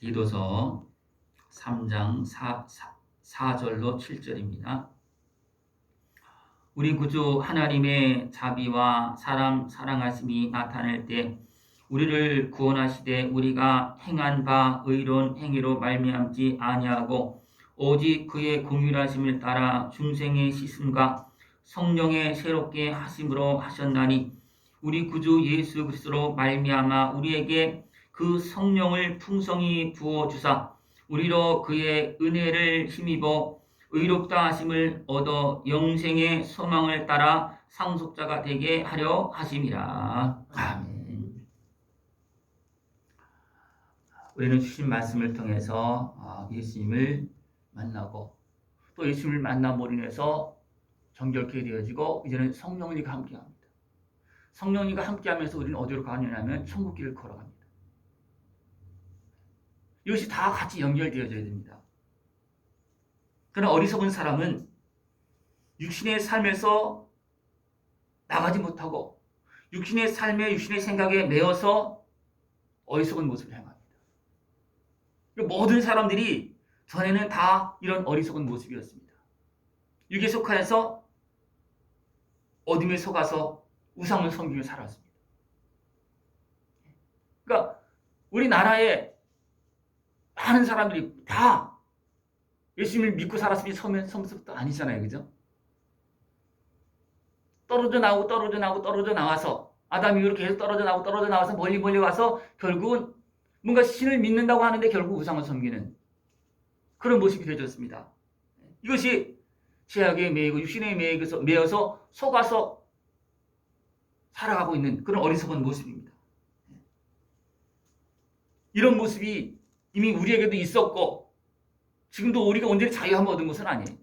디도서 3장 4, 4, 절로 7절입니다. 우리 구주 하나님의 자비와 사람 사랑하심이 나타날 때 우리를 구원하시되 우리가 행한 바 의로운 행위로 말미암지 아니하고 오직 그의 공율하심을 따라 중생의 씻음과 성령의 새롭게 하심으로 하셨나니 우리 구주 예수 그리스도로 말미암아 우리에게 그 성령을 풍성히 부어 주사 우리로 그의 은혜를 힘입어 의롭다 하심을 얻어 영생의 소망을 따라 상속자가 되게 하려 하심이라. 아멘. 우리는 주신 말씀을 통해서 아, 예수님을 만나고 또 예수님을 만남으로 인해서 정결케 되어지고 이제는 성령님과 함께합니다. 성령님과 함께하면서 우리는 어디로 가느냐면 천국길을 걸어갑니다. 이것이 다 같이 연결되어져야 됩니다. 그러나 어리석은 사람은 육신의 삶에서 나가지 못하고 육신의 삶에 육신의 생각에 매여서 어리석은 모습을 행합니다. 모든 사람들이 전에는 다 이런 어리석은 모습이었습니다. 육에 속하여서 어둠에 속아서 우상을 섬기며 살았습니다. 그러니까 우리나라에 많은 사람들이 다 예수님을 믿고 살았으면 섬, 섬습도 아니잖아요. 그죠? 떨어져 나오고 떨어져 나오고 떨어져 나와서 아담 이후로 계속 떨어져 나오고 떨어져 나와서 멀리 멀리 와서 결국은 뭔가 신을 믿는다고 하는데 결국 우상을 섬기는 그런 모습이 되어졌습니다. 이것이 죄악에 매이고 육신에 매여서 속아서 살아가고 있는 그런 어리석은 모습입니다. 이런 모습이 이미 우리에게도 있었고 지금도 우리가 온전히 자유함을 얻은 것은 아니에요.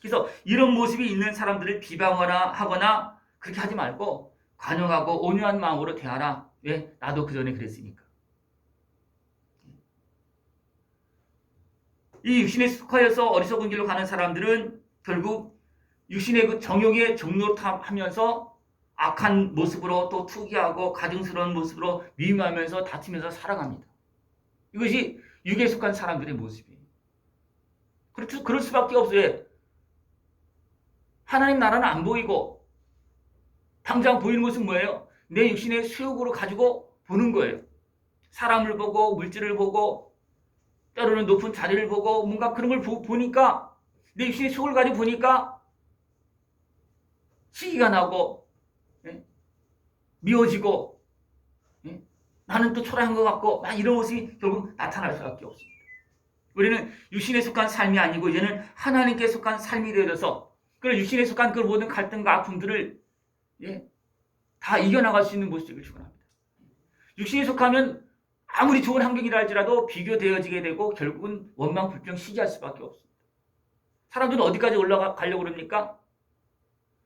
그래서 이런 모습이 있는 사람들을 비방하거나 하거나 그렇게 하지 말고 관용하고 온유한 마음으로 대하라. 왜? 나도 그 전에 그랬으니까. 이 육신에 속하여서 어리석은 길로 가는 사람들은 결국 육신의 그 정욕의 종노릇하면서 악한 모습으로 또 투기하고 가증스러운 모습으로 미움하면서 다투면서 살아갑니다. 이것이 육에 속한 사람들의 모습이에요. 그렇죠. 그럴 수밖에 없어요. 하나님 나라는 안 보이고 당장 보이는 것은 뭐예요? 내 육신의 수욕으로 가지고 보는 거예요. 사람을 보고 물질을 보고 때로는 높은 자리를 보고 뭔가 그런 걸 보, 보니까 내 육신의 수욕을 가지고 보니까 시기가 나고 예? 미워지고 예? 나는 또 초라한 것 같고 막 이런 모습이 결국 나타날 수밖에 없습니다. 우리는 육신에 속한 삶이 아니고 이제는 하나님께 속한 삶이 되어서 그런 육신에 속한 그 모든 갈등과 아픔들을 예, 다 이겨나갈 수 있는 모습을 축원합니다. 육신에 속하면 아무리 좋은 환경이라 할지라도 비교되어지게 되고 결국은 원망 불평 시기할 수밖에 없습니다. 사람들은 어디까지 올라가려고 그럽니까?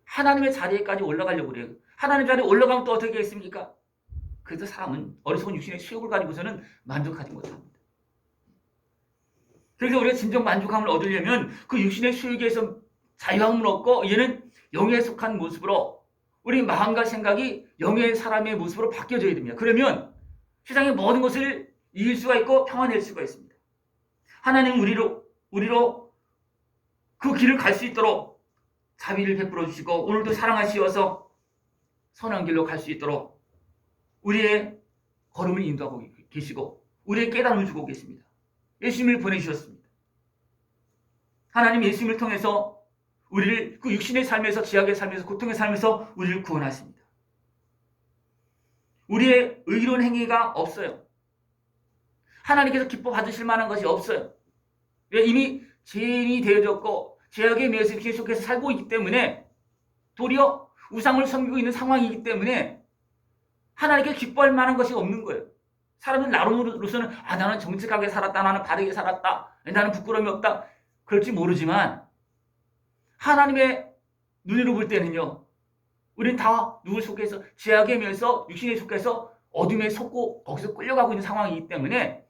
하나님의 자리에까지 올라가려고 그래요. 하나님 자리에 올라가면 또 어떻게 했습니까? 그래서 사람은 어리석은 육신의 수욕을 가지고서는 만족하지 못합니다. 그래서 우리가 진정 만족함을 얻으려면 그 육신의 수욕에서 자유함을 얻고 얘는 영에 속한 모습으로 우리 마음과 생각이 영의 사람의 모습으로 바뀌어져야 됩니다. 그러면 세상의 모든 것을 이길 수가 있고 평안할 수가 있습니다. 하나님 우리로 우리로 그 길을 갈 수 있도록 자비를 베풀어 주시고 오늘도 사랑하시어서 선한 길로 갈 수 있도록 우리의 걸음을 인도하고 계시고 우리의 깨달음을 주고 계십니다. 예수님을 보내주셨습니다. 하나님 예수님을 통해서 우리를 그 육신의 삶에서 지약의 삶에서 고통의 삶에서 우리를 구원하십니다. 우리의 의로운 행위가 없어요. 하나님께서 기뻐 받으실 만한 것이 없어요. 왜 이미 죄인이 되어졌고 죄악의 매여서 속에서 살고 있기 때문에 도리어 우상을 섬기고 있는 상황이기 때문에 하나님께 기뻐할 만한 것이 없는 거예요. 사람은 나름으로서는 아 나는 정직하게 살았다 나는 바르게 살았다 나는 부끄러움이 없다 그럴지 모르지만 하나님의 눈으로 볼 때는요 우리는 다 누구 속에서 죄악에 매여서 육신에 속해서 어둠에 속고 거기서 끌려가고 있는 상황이기 때문에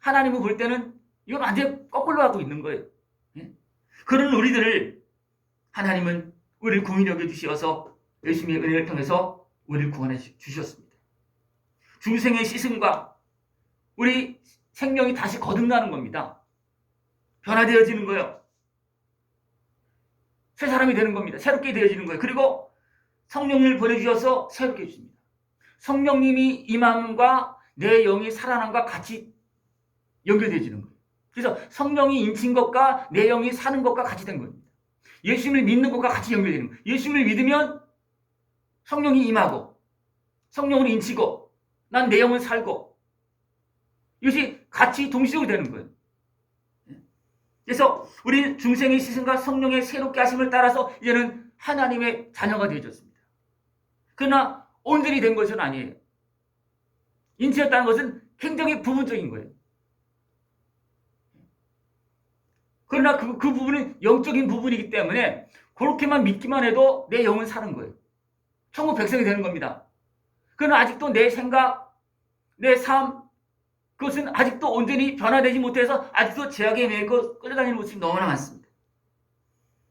하나님을 볼 때는 이건 완전 거꾸로 하고 있는 거예요 예? 그런 우리들을 하나님은 우리를 여겨 주시어서 예수님의 은혜를 통해서 우리를 구원해 주셨습니다 중생의 시승과 우리 생명이 다시 거듭나는 겁니다. 변화되어지는 거예요. 새 사람이 되는 겁니다. 새롭게 되어지는 거예요. 그리고 성령님을 보내주셔서 새롭게 해주십니다. 성령님이 임함과 내 영이 살아남과 같이 연결되어지는 거예요. 그래서 성령이 인친 것과 내 영이 사는 것과 같이 된 겁니다. 예수님을 믿는 것과 같이 연결되는 거예요. 예수님을 믿으면 성령이 임하고 성령을 인치고 난 내 영은 살고 이것이 같이 동시적으로 되는 거예요. 그래서 우리 중생의 시선과 성령의 새롭게 하심을 따라서 이제는 하나님의 자녀가 되어졌습니다. 그러나 온전히 된 것은 아니에요. 인치였다는 것은 굉장히 부분적인 거예요. 그러나 그, 그 부분은 영적인 부분이기 때문에 그렇게만 믿기만 해도 내 영은 사는 거예요. 천국 백성이 되는 겁니다. 그러나 아직도 내 생각, 내 삶, 그것은 아직도 온전히 변화되지 못해서 아직도 제약에 매고 끌려다니는 모습이 너무나 많습니다.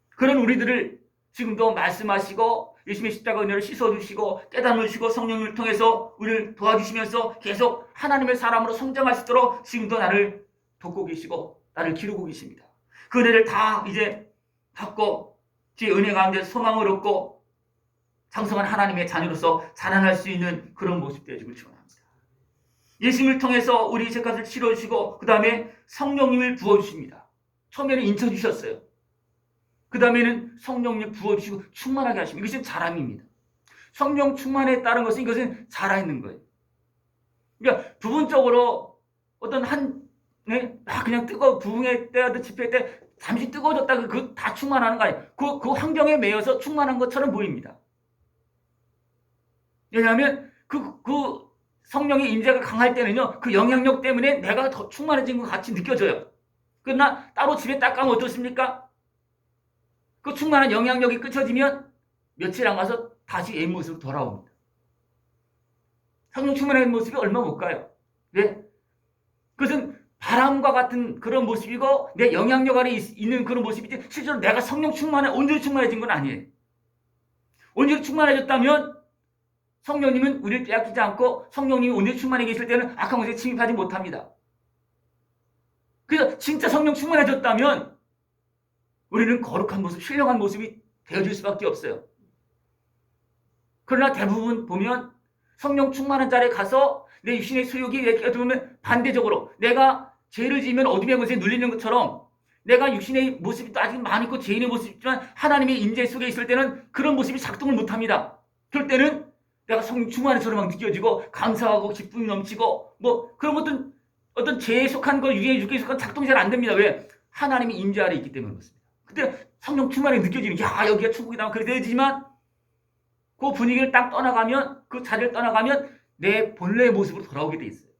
그런 우리들을 지금도 말씀하시고 예수님의 십자가 은혜를 씻어주시고 깨닫는 주시고 성령을 통해서 우리를 도와주시면서 계속 하나님의 사람으로 성장할 수 있도록 지금도 나를 돕고 계시고 나를 기르고 계십니다. 그 은혜를 다 이제 받고 제 은혜 가운데 소망을 얻고 장성한 하나님의 자녀로서 자라날 수 있는 그런 모습 되어주길 축원합니다. 예수님을 통해서 우리 죄값을 치러주시고 그 다음에 성령님을 부어주십니다. 처음에는 인쳐주셨어요. 그 다음에는 성령님 부어주시고 충만하게 하십니다. 이것은 자람입니다. 성령 충만에 따른 것은 이것은 자라있는 거예요. 그러니까 부분적으로 어떤 한, 네? 아, 그냥 뜨거, 부흥회 때든 집회 때 잠시 뜨거워졌다가 그 다 충만하는 거 아니에요. 그, 그 환경에 매여서 충만한 것처럼 보입니다. 왜냐하면 그, 그 성령의 임재가 강할 때는요, 그 영향력 때문에 내가 더 충만해진 것 같이 느껴져요. 그러나 따로 집에 딱 가면 어떻습니까? 그 충만한 영향력이 끊어지면 며칠 안 가서 다시 옛 모습으로 돌아옵니다. 성령 충만한 모습이 얼마 못 가요. 왜? 그것은 바람과 같은 그런 모습이고 내 영향력 아래 있, 는 그런 모습이지 실제로 내가 성령 충만해 온전히 충만해진 건 아니에요. 온전히 충만해졌다면 성령님은 우리를 빼앗기지 않고 성령님이 온전히 충만해 계실 때는 악한 것에 침입하지 못합니다. 그래서 진짜 성령 충만해졌다면 우리는 거룩한 모습, 신령한 모습이 되어질 수밖에 없어요. 그러나 대부분 보면 성령 충만한 자리에 가서 내 육신의 소욕이 이렇게 들면 반대적으로 내가 죄를 지으면 어둠의 것에 눌리는 것처럼 내가 육신의 모습이 또 아직 많이 있고 죄인의 모습이 있지만 하나님의 임재 속에 있을 때는 그런 모습이 작동을 못합니다. 그럴 때는 내가 성령 충만해처럼 막 느껴지고 감사하고 기쁨이 넘치고 뭐 그런 것들 어떤 죄에 속한 거 육에 육에 속한 작동이 잘 안 됩니다. 왜? 하나님이 임재 아래 있기 때문에 그렇습니다. 그때 성령 충만이 느껴지는 야 여기가 천국이다 그래 되지만 그 분위기를 딱 떠나가면 그 자리를 떠나가면 내 본래의 모습으로 돌아오게 돼 있어요.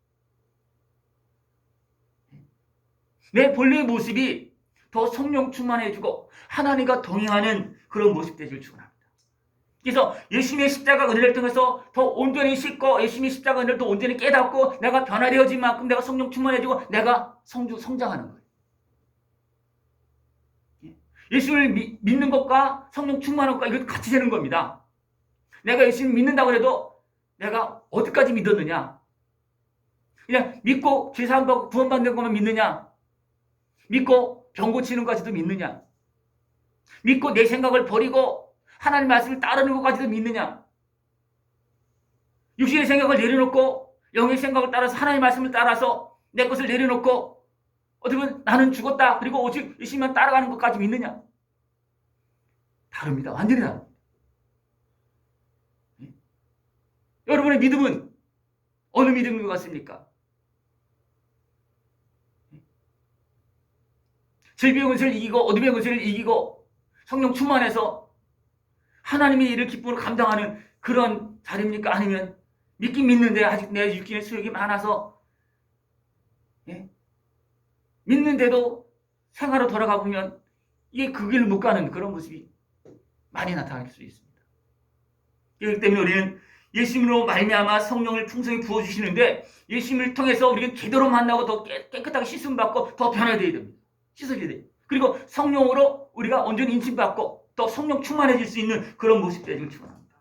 내 본래의 모습이 더 성령 충만해지고 하나님과 동행하는 그런 모습 되길 축원합니다. 그래서 예수님의 십자가 은혜를 통해서 더 온전히 씻고 예수님의 십자가 은혜를 더 온전히 깨닫고 내가 변화되어진 만큼 내가 성령 충만해지고 내가 성주 성장하는 거예요. 예수를 미, 믿는 것과 성령 충만한 것과 이것 같이 되는 겁니다. 내가 예수님 믿는다고 해도 내가 어디까지 믿었느냐? 그냥 믿고 죄사함 받고 구원받는 것만 믿느냐? 믿고 병 고치는 것까지도 믿느냐? 믿고 내 생각을 버리고 하나님 말씀을 따르는 것까지도 믿느냐? 육신의 생각을 내려놓고 영의 생각을 따라서 하나님 말씀을 따라서 내 것을 내려놓고 어떻게 보면 나는 죽었다. 그리고 오직 예수님만 따라가는 것까지 믿느냐? 다릅니다. 완전히 다릅니다. 네? 여러분의 믿음은 어느 믿음인 것 같습니까? 질병의 것을 이기고 어둠의 것을 이기고 성령 충만해서 하나님의 일을 기쁨으로 감당하는 그런 자리입니까? 아니면 믿긴 믿는데 아직 내 육신의 수욕이 많아서 예? 믿는데도 생활로 돌아가 보면 이게 그 길을 못 가는 그런 모습이 많이 나타날 수 있습니다. 그렇기 때문에 우리는 예수님으로 말미암아 성령을 풍성히 부어주시는데 예수님을 통해서 우리가 제대로 만나고 더 깨끗하게 씻음 받고 더 변화되어야 됩니다. 씻어져야 돼요. 그리고 성령으로 우리가 온전히 인침받고 또 성령 충만해질 수 있는 그런 모습 되기를 축원합니다.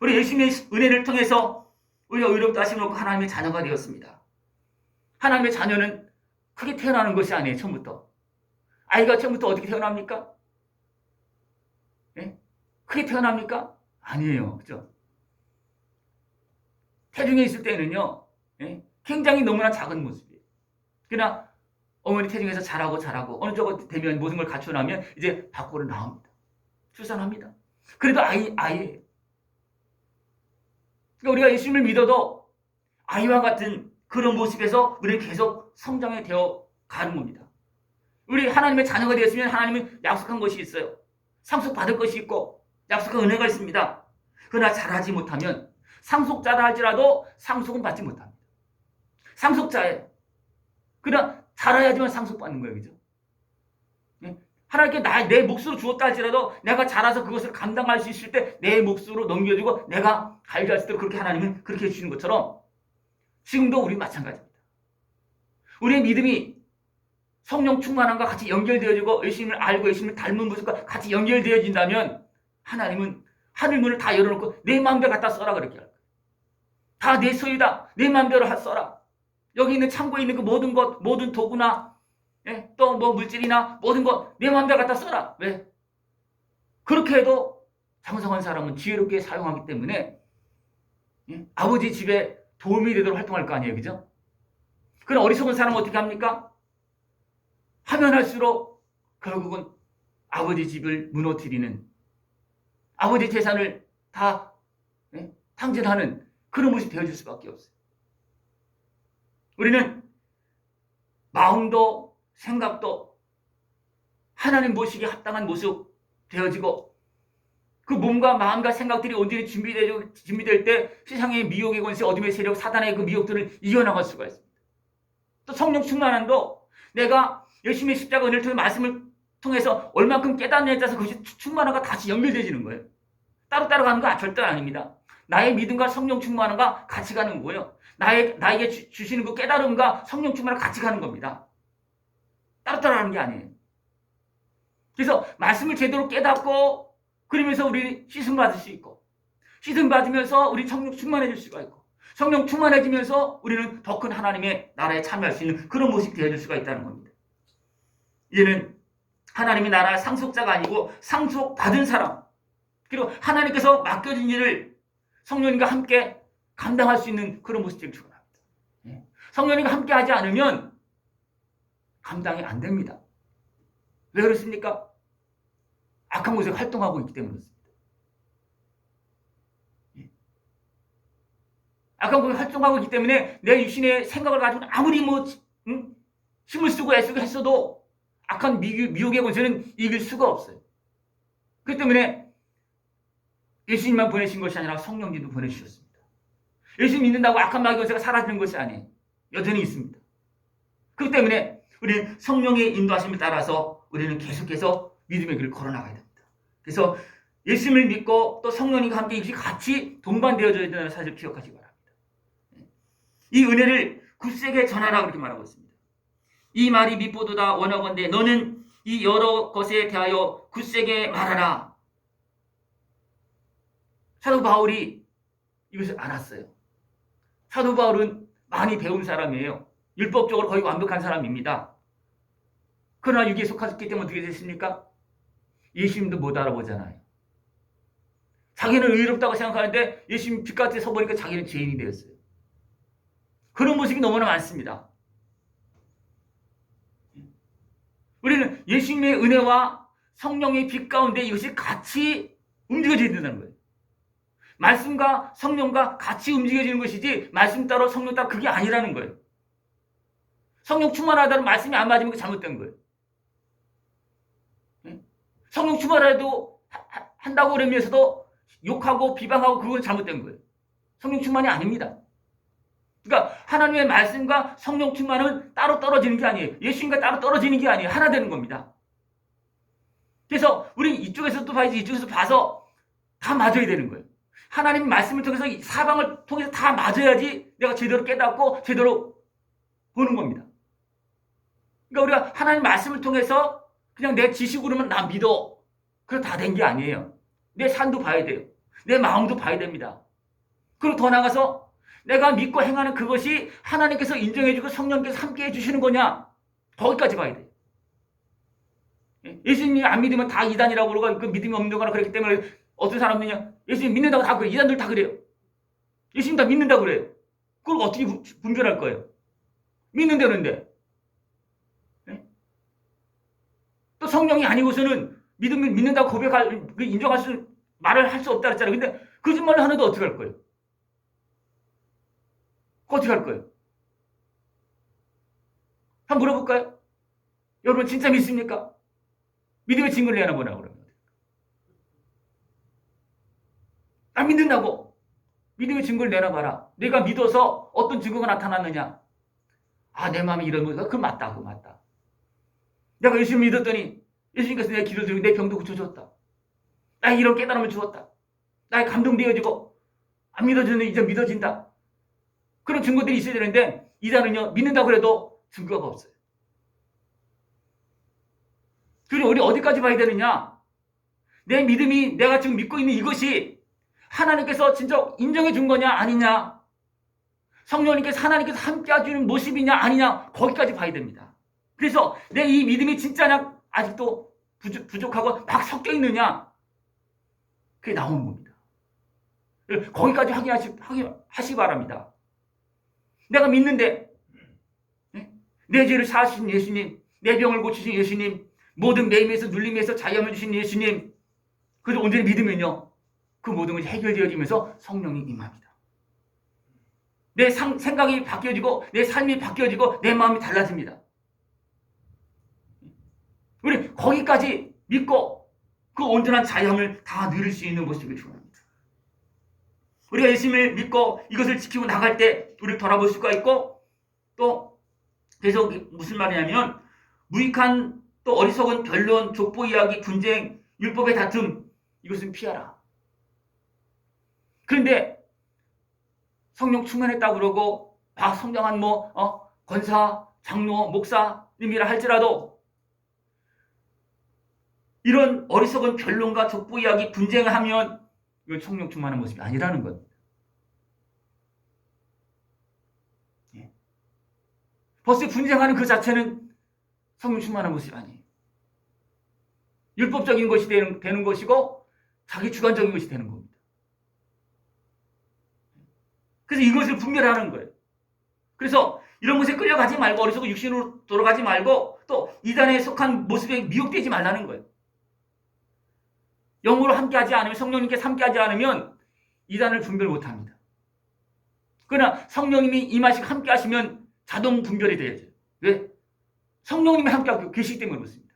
우리 예수님의 은혜를 통해서 우리가 의롭다 하심을 얻고 하나님의 자녀가 되었습니다. 하나님의 자녀는 크게 태어나는 것이 아니에요, 처음부터. 아이가 처음부터 어떻게 태어납니까? 예? 크게 태어납니까? 아니에요. 그죠? 태중에 있을 때는요, 예? 굉장히 너무나 작은 모습이에요. 그러나 어머니 태중에서 자라고 자라고 어느 정도 되면 모든 걸 갖춰 나면 이제 밖으로 나옵니다. 출산합니다. 그래도 아이, 아이예요. 그러니까 우리가 예수님을 믿어도 아이와 같은 그런 모습에서 우리는 계속 성장해 되어 가는 겁니다. 우리 하나님의 자녀가 되었으면 하나님은 약속한 것이 있어요. 상속받을 것이 있고 약속한 은혜가 있습니다. 그러나 잘하지 못하면 상속자라 할지라도 상속은 받지 못합니다. 상속자예요. 그러나 잘해야지만 상속받는 거예요. 그죠? 네? 하나님께 나, 내 몫으로 주었다 할지라도 내가 자라서 그것을 감당할 수 있을 때 내 몫으로 넘겨주고 내가 갈갈 수 있도록 그렇게 하나님은 그렇게 해주시는 것처럼 지금도 우리 마찬가지입니다. 우리의 믿음이 성령 충만함과 같이 연결되어지고 예수님을 알고 예수님을 닮은 모습과 같이 연결되어진다면 하나님은 하늘 문을 다 열어놓고 내 마음대로 갖다 써라 그렇게 할 거예요. 다 내 소유다. 내 마음대로 하- 써라. 여기 있는 창고에 있는 그 모든 것, 모든 도구나 예? 또 뭐 물질이나 모든 것 내 마음대로 갖다 써라. 왜? 그렇게 해도 장성한 사람은 지혜롭게 사용하기 때문에 예? 아버지 집에 도움이 되도록 활동할 거 아니에요. 그죠? 그럼 어리석은 사람은 어떻게 합니까? 하면 할수록 결국은 아버지 집을 무너뜨리는 아버지 재산을 다 예? 탕진하는 그런 모습이 되어줄 수밖에 없어요. 우리는 마음도 생각도 하나님 모시기에 합당한 모습 되어지고 그 몸과 마음과 생각들이 온전히 준비되고 준비될 때 세상의 미혹의 권세, 어둠의 세력, 사단의 그 미혹들을 이겨나갈 수가 있습니다. 또 성령 충만함도 내가 열심히 십자가 은혜를 통해 말씀을 통해서 얼만큼 깨닫느냐에 따라서 그것이 충만함과 다시 연결되지는 거예요. 따로따로 가는 거 절대 아닙니다. 나의 믿음과 성령 충만함과 같이 가는 거예요. 나의, 나에게 주, 주시는 그 깨달음과 성령 충만함과 같이 가는 겁니다. 따로따로 하는 게 아니에요. 그래서 말씀을 제대로 깨닫고 그러면서 우리 씻음 받을 수 있고 씻음 받으면서 우리 성령 충만해질 수가 있고 성령 충만해지면서 우리는 더 큰 하나님의 나라에 참여할 수 있는 그런 모습이 되어질 수가 있다는 겁니다. 이제는 하나님의 나라 상속자가 아니고 상속받은 사람 그리고 하나님께서 맡겨진 일을 성령님과 함께 감당할 수 있는 그런 모습들을 축원합니다. 예. 성령님과 함께 하지 않으면 감당이 안 됩니다. 왜 그렇습니까? 악한 곳에 활동하고 있기 때문에 그렇습니다. 예. 악한 곳에 활동하고 있기 때문에 내 육신의 생각을 가지고 아무리 뭐 응? 힘을 쓰고 애쓰고 했어도 악한 미혹, 미혹의 권세는 이길 수가 없어요. 그렇기 때문에 예수님만 보내신 것이 아니라 성령님도 보내주셨습니다. 예수 믿는다고 악한 마귀 권세가 사라지는 것이 아니에요. 여전히 있습니다. 그렇기 때문에 우리는 성령의 인도하심을 따라서 우리는 계속해서 믿음의 길을 걸어나가야 됩니다. 그래서 예수님을 믿고 또 성령님과 함께 같이 동반되어져야 된다는 사실을 기억하시기 바랍니다. 이 은혜를 굳세게 전하라 그렇게 말하고 있습니다. 이 말이 밑보도다 원하건대 너는 이 여러 것에 대하여 굳세게 말하라. 사도 바울이 이것을 알았어요. 사도 바울은 많이 배운 사람이에요. 율법적으로 거의 완벽한 사람입니다. 그러나 유기에 속하기 때문에 어떻게 됐습니까? 예수님도 못 알아보잖아요. 자기는 의롭다고 생각하는데 예수님 빛같이 서보니까 자기는 죄인이 되었어요. 그런 모습이 너무나 많습니다. 우리는 예수님의 은혜와 성령의 빛 가운데 이것이 같이 움직여져야 된다는 거예요. 말씀과 성령과 같이 움직여지는 것이지 말씀 따로 성령 따로 그게 아니라는 거예요. 성령 충만하다는 말씀이 안 맞으면 그 잘못된 거예요. 예? 성령 충만해도 한다고 그러면서도 욕하고 비방하고 그건 잘못된 거예요. 성령 충만이 아닙니다. 그러니까 하나님의 말씀과 성령 충만은 따로 떨어지는 게 아니에요. 예수님과 따로 떨어지는 게 아니에요. 하나 되는 겁니다. 그래서 우리 이쪽에서도 봐야지 이쪽에서 봐서 다 맞아야 되는 거예요. 하나님 말씀을 통해서 사방을 통해서 다 맞아야지 내가 제대로 깨닫고 제대로 보는 겁니다. 그러니까 우리가 하나님 말씀을 통해서 그냥 내 지식으로만 나 믿어. 그럼 다된 게 아니에요. 내 산도 봐야 돼요. 내 마음도 봐야 됩니다. 그리고 더 나가서 내가 믿고 행하는 그것이 하나님께서 인정해주고 성령께서 함께 해주시는 거냐? 거기까지 봐야 돼. 예? 예수님이 안 믿으면 다 이단이라고 그러고 그 믿음이 없는 거나 그렇기 때문에 어떤 사람들이냐? 예수님 믿는다고 다 그래. 이단들 다 그래요. 예수님 다 믿는다고 그래요. 그걸 어떻게 분- 분별할 거예요? 믿는다는데. 예? 또 성령이 아니고서는 믿음을 믿는다고 고백할, 그 인정할 수, 말을 할 수 없다 그랬잖아요. 근데 거짓말을 하는데 어떻게 할 거예요? 어떻게 할 거예요? 한번 물어볼까요? 여러분 진짜 믿습니까? 믿음의 증거를 내나 보나 그러면. 나 믿는다고. 믿음의 증거를 내놔봐라. 내가 믿어서 어떤 증거가 나타났느냐? 아, 내 마음이 이런 거가 그 맞다, 그 맞다. 내가 예수님 믿었더니 예수님께서 내 기도 들고 내 병도 고쳐줬다. 나에 이런 깨달음을 주었다. 나에 감동되어지고 안 믿어지는데 이제 믿어진다. 그런 증거들이 있어야 되는데 이자는요 믿는다고 해도 증거가 없어요. 그리고 우리 어디까지 봐야 되느냐? 내 믿음이 내가 지금 믿고 있는 이것이 하나님께서 진짜 인정해 준 거냐 아니냐? 성령님께서 하나님께서 함께 해주는 모습이냐 아니냐? 거기까지 봐야 됩니다. 그래서 내 이 믿음이 진짜냐 아직도 부족, 부족하고 막 섞여 있느냐? 그게 나오는 겁니다. 거기까지 확인하시, 확인하시 바랍니다. 내가 믿는데 네? 내 죄를 사하신 예수님, 내 병을 고치신 예수님, 모든 매임에서 눌림에서 자유함을 주신 예수님, 그래서 온전히 믿으면요, 그 모든 것이 해결되어지면서 성령이 임합니다. 내 상, 생각이 바뀌어지고, 내 삶이 바뀌어지고, 내 마음이 달라집니다. 우리 거기까지 믿고 그 온전한 자유함을 다 누릴 수 있는 모습을 주옵니다. 우리가 예수님을 믿고 이것을 지키고 나갈 때 우리 돌아볼 수가 있고 또 계속 무슨 말이냐면 무익한 또 어리석은 변론, 족보 이야기, 분쟁, 율법의 다툼 이것은 피하라. 그런데 성령 충만했다 그러고 막 성장한 뭐 어? 권사, 장로, 목사님이라 할지라도 이런 어리석은 변론과 족보 이야기, 분쟁을 하면 이건 성령 충만한 모습이 아니라는 겁니다. 예. 벌써 분쟁하는 그 자체는 성령 충만한 모습이 아니에요. 율법적인 것이 되는, 되는 것이고 자기 주관적인 것이 되는 겁니다. 그래서 이것을 분별하는 거예요. 그래서 이런 것에 끌려가지 말고 어리석은 육신으로 돌아가지 말고 또 이단에 속한 모습에 미혹되지 말라는 거예요. 영으로 함께하지 않으면 성령님께 함께하지 않으면 이단을 분별 못합니다. 그러나 성령님이 임하시고 함께하시면 자동 분별이 되야죠. 왜? 성령님이 함께하고 계시기 때문에 그렇습니다.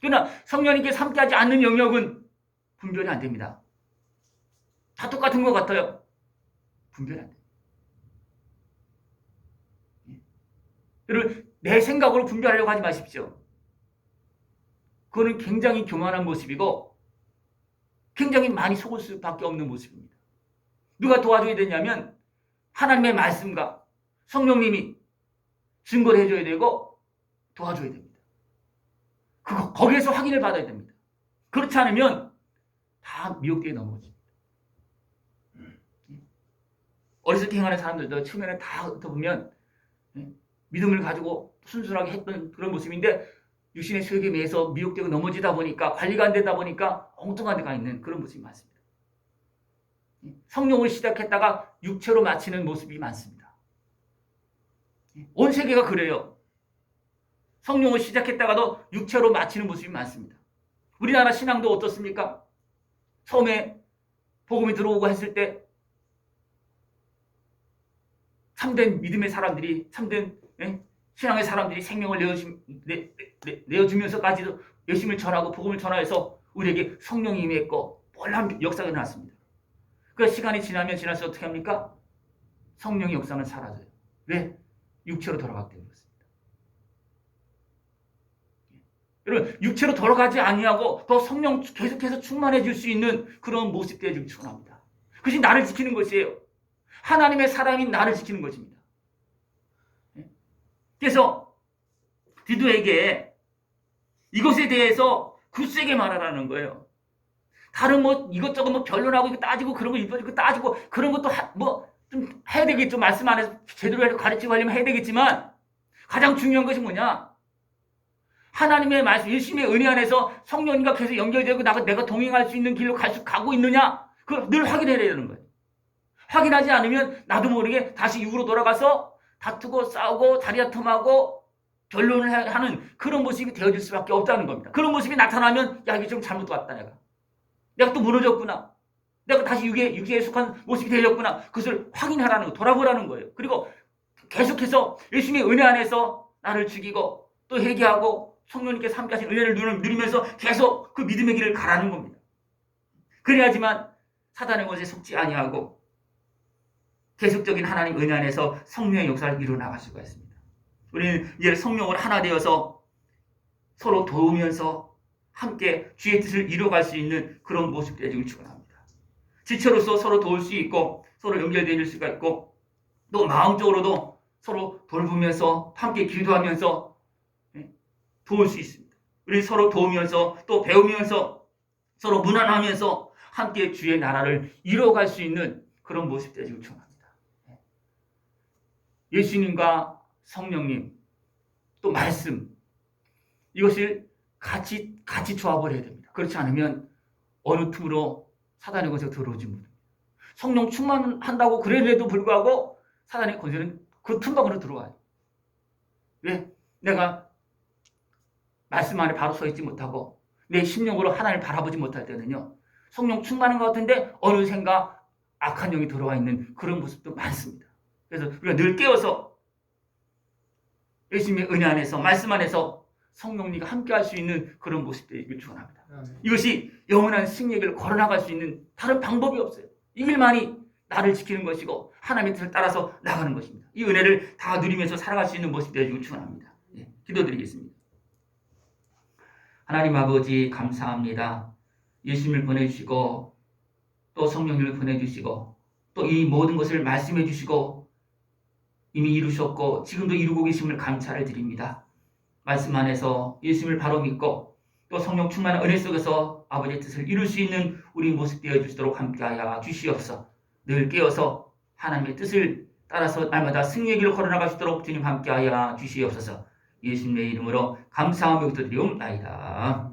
그러나 성령님께서 함께하지 않는 영역은 분별이 안 됩니다. 다 똑같은 것 같아요. 분별이 안 돼요. 예. 여러분 내 생각으로 분별하려고 하지 마십시오. 그거는 굉장히 교만한 모습이고 굉장히 많이 속을 수밖에 없는 모습입니다. 누가 도와줘야 되냐면 하나님의 말씀과 성령님이 증거를 해줘야 되고 도와줘야 됩니다. 그거 거기에서 확인을 받아야 됩니다. 그렇지 않으면 다 미혹되게 넘어집니다. 때 행하는 사람들도 처음에는 다 보면 믿음을 가지고 순순하게 했던 그런 모습인데 육신의 수욕에 의해서 미혹되고 넘어지다 보니까 관리가 안 되다 보니까 엉뚱한 데가 있는 그런 모습이 많습니다. 성령을 시작했다가 육체로 마치는 모습이 많습니다. 온 세계가 그래요. 성령을 시작했다가도 육체로 마치는 모습이 많습니다. 우리나라 신앙도 어떻습니까? 처음에 복음이 들어오고 했을 때 참된 믿음의 사람들이 참된 예? 신앙의 사람들이 생명을 내어주, 내어주 면서까지도 열심히 전하고 복음을 전하여서 우리에게 성령이 임했고 놀라운 역사가 일어났습니다. 그 시간이 지나면 지나서 어떻게 합니까? 성령의 역사는 사라져요. 왜? 육체로 돌아가기 때문에 그렇습니다. 여러분 육체로 돌아가지 아니하고 더 성령 계속해서 충만해질 수 있는 그런 모습 되어주기 축원합니다. 그것이 나를 지키는 것이에요. 하나님의 사람인 나를 지키는 것입니다. 그래서 디도에게 이것에 대해서 굳세게 말하라는 거예요. 다른 뭐 이것저것 뭐 변론하고 따지고 그런 거 이거 따지고 그런 것도 하, 뭐좀 해야 되겠죠. 말씀 안에서 제대로 가르치고 하려면 해야 되겠지만 가장 중요한 것이 뭐냐? 하나님의 말씀, 예수님의 은혜 안에서 성령님과 계속 연결되고 나가 내가 동행할 수 있는 길로 갈 수, 가고 있느냐? 그걸 늘 확인해야 되는 거예요. 확인하지 않으면 나도 모르게 다시 육으로 돌아가서 다투고 싸우고 다리다툼하고 결론을 하- 하는 그런 모습이 되어질 수밖에 없다는 겁니다. 그런 모습이 나타나면 야 이게 좀 잘못 왔다 내가. 내가 또 무너졌구나. 내가 다시 육에, 육에 속한 모습이 되었구나. 그것을 확인하라는 거, 돌아보라는 거예요. 그리고 계속해서 예수님의 은혜 안에서 나를 죽이고 또 회개하고 성령님께서 함께 하신 은혜를 누리- 누리면서 계속 그 믿음의 길을 가라는 겁니다. 그래야지만 사단의 것에 속지 아니하고 계속적인 하나님 은혜 안에서 성령의 역사를 이루어 나갈 수가 있습니다. 우리는 이제 성령으로 하나 되어서 서로 도우면서 함께 주의 뜻을 이루어갈 수 있는 그런 모습 되기를 축원합니다. 지체로서 서로 도울 수 있고 서로 연결되어 수가 있고 또 마음적으로도 서로 돌보면서 함께 기도하면서 예, 도울 수 있습니다. 우리 서로 도우면서 또 배우면서 서로 무난하면서 함께 주의 나라를 이루어갈 수 있는 그런 모습 되기를 축원합니다. 예. 예수님과 성령님 또 말씀 이것을 같이 같이 조합을 해야 됩니다. 그렇지 않으면 어느 틈으로 사단의 것에 들어오지 못합니다. 성령 충만한다고 그래도 불구하고 사단의 권세는 그 틈밖으로 들어와요. 왜? 내가 말씀 안에 바로 서 있지 못하고 내 심령으로 하나님을 바라보지 못할 때는요. 성령 충만한 것 같은데 어느샌가 악한 영이 들어와 있는 그런 모습도 많습니다. 그래서 우리가 늘 깨어서 예수님의 은혜 안에서 말씀 안에서 성령님과 함께 할 수 있는 그런 모습들을 축원합니다. 이것이 영원한 승리의 길을 걸어나갈 수 있는 다른 방법이 없어요. 이 길만이 나를 지키는 것이고 하나님의 뜻을 따라서 나가는 것입니다. 이 은혜를 다 누리면서 살아갈 수 있는 모습이 되어주길 축원합니다. 예, 기도드리겠습니다. 하나님 아버지 감사합니다. 예수님을 보내주시고 또 성령님을 보내주시고 또 이 모든 것을 말씀해 주시고 이미 이루셨고 지금도 이루고 계심을 감사를 드립니다. 말씀 안에서 예수님을 바로 믿고 또 성령 충만한 은혜 속에서 아버지의 뜻을 이룰 수 있는 우리 모습 되어 주시도록 함께하여 주시옵소서. 늘 깨어서 하나님의 뜻을 따라서 날마다 승리의 길을 걸어나갈 수 있도록 주님 함께하여 주시옵소서. 예수님의 이름으로 감사하며 기도드리옵나이다.